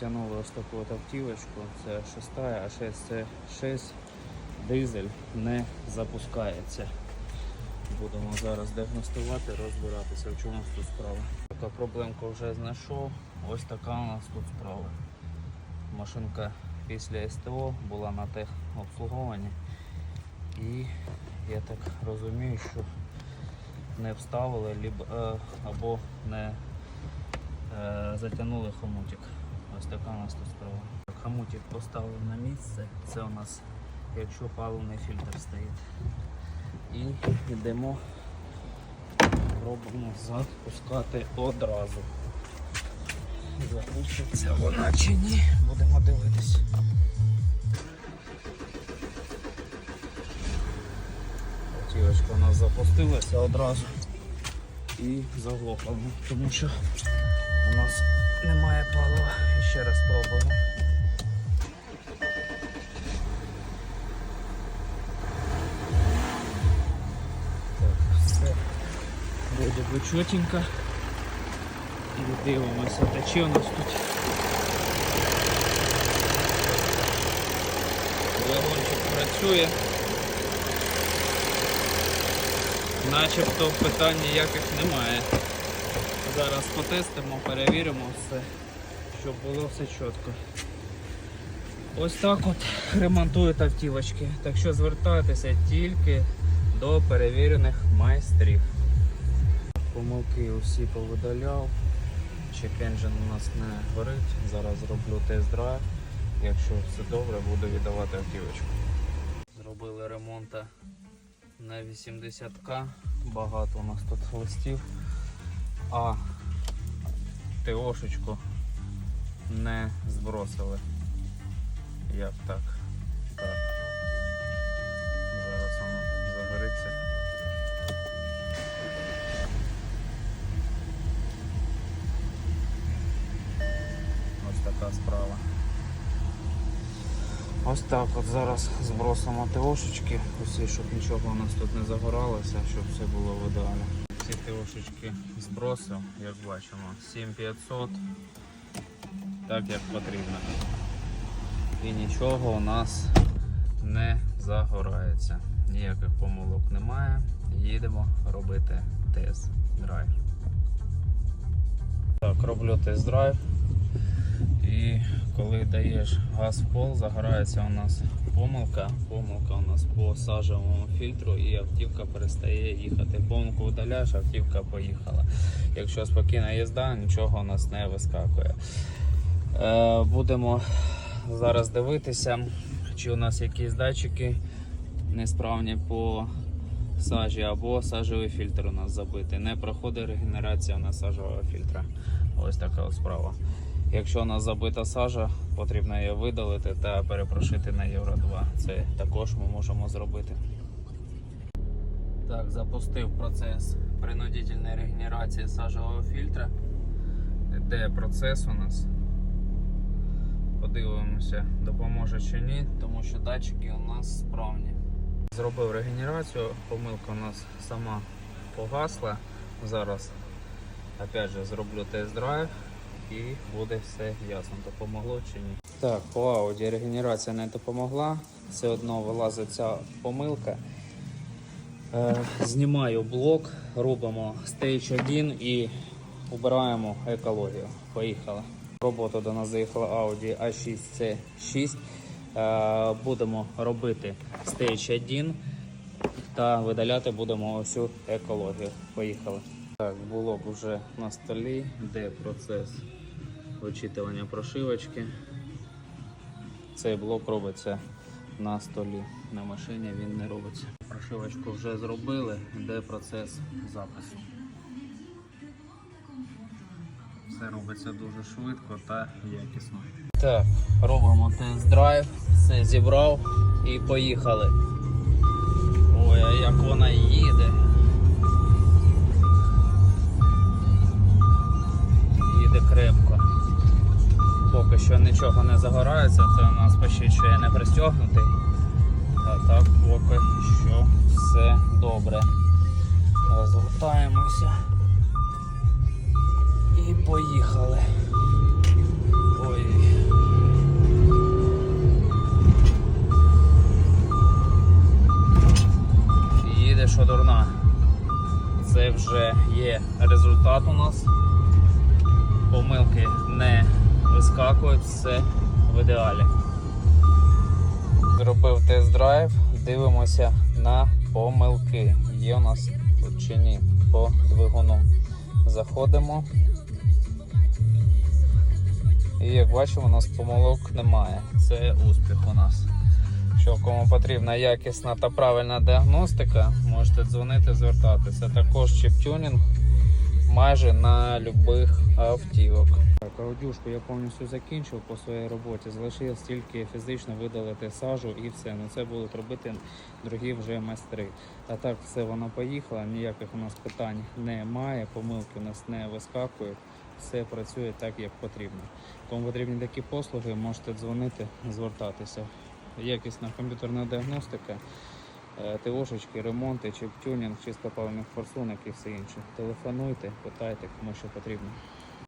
Затягнули ось таку от автівочку, це 6, а 6 це 6 дизель не запускається. Будемо зараз діагностувати, розбиратися, в чому тут справа. Така проблемка вже знайшов. Ось така у нас тут справа. Машинка після СТО була на техобслуговуванні. І я так розумію, що не вставили е, або не е, затягнули хомутик. Ось така у нас тут справа. Так, Хомутик поставив на місце. Це у нас, якщо паливний фільтр стоїть. І йдемо, пробуємо запускати одразу. Запуститься вона чи ні, будемо дивитись. Автівочка у нас запустилася одразу і заглохла, тому що у нас ще раз спробуємо. Так, все буде би чотенько. І дивимося, тече у нас тут. Вагончик працює. Начебто питань ніяких немає. Зараз потестимо, перевіримо все, щоб було все чітко. Ось так от ремонтують автівочки. Так що звертайтеся тільки до перевірених майстрів. Помилки усі повидаляв. Engine у нас не горить. Зараз зроблю тест-драйв. Якщо все добре, буду віддавати автівочку. Зробили ремонт на 80к. Багато у нас тут листів. А ТОшечку не збросили. Як так? Так. Зараз воно загориться. Ось така справа. Ось так от зараз збросимо ТОшечки, усі, щоб нічого у нас тут не загоралося, щоб все було в ідеалі. Ці ТОшечки збросив, як бачимо, 7500, так як потрібно. І нічого у нас не загорається. Ніяких помилок немає. Їдемо робити тест-драйв. Так, роблю тест-драйв. І коли даєш газ в пол, загорається у нас помилка. Помилка у нас по сажевому фільтру і автівка перестає їхати. Помилку видаляєш, автівка поїхала. Якщо спокійна їзда, нічого у нас не вискакує. Е, будемо зараз дивитися, чи у нас якісь датчики несправні по сажі або сажевий фільтр у нас забитий. Не проходить регенерація на сажевого фільтра. Ось така от справа. Якщо у нас забита сажа, потрібно її видалити та перепрошити на Євро 2. Це також ми можемо зробити. Так, запустив процес принудительної регенерації сажового фільтра. Де процес у нас? Подивимося, допоможе чи ні, тому що датчики у нас справні. Зробив регенерацію, помилка у нас сама погасла. Зараз опять же зроблю тест-драйв і буде все ясно, допомогло чи ні. Так, по ауді регенерація не допомогла, все одно вилазить ця помилка. Е, знімаю блок, робимо Stage 1 і убираємо екологію. Поїхали. Роботу до нас заїхала Audi A6C6. Е, будемо робити Stage 1 та видаляти будемо всю екологію. Поїхали. Так, блок вже на столі, де процес вичитування прошивочки. Цей блок робиться на столі. На машині він не робиться. Прошивочку вже зробили, де процес запису. Все робиться дуже швидко та якісно. Так, робимо тест-драйв, все зібрав і поїхали. Ой, а як вона їде. Їде крепко. Поки що нічого не загорається, це у нас посвідчує не пристегнутий. А так поки що все добре. Розгортаємося поїхали. Ой. Їде що дурна. Це вже є результат у нас. Помилки не вискакують, все в ідеалі. Зробив тест-драйв, дивимося на помилки. Є у нас тут чи ні по двигуну. Заходимо. І як бачимо, у нас помилок немає. Це успіх у нас. Якщо кому потрібна якісна та правильна діагностика, можете дзвонити, звертатися. Також чіп-тюнінг майже на любих автівок. Так, я повністю закінчив по своїй роботі. Залишилось тільки фізично видалити сажу і все. Ну це будуть робити другі вже майстри. А так все воно поїхало, ніяких у нас питань немає, помилки у нас не вискакують. Все працює так, як потрібно. Кому потрібні такі послуги, можете дзвонити, звертатися. Якісна комп'ютерна діагностика, е, ТОшечки, ремонти, чіп-тюнінг, чисто паливних форсунок і все інше. Телефонуйте, питайте, кому що потрібно.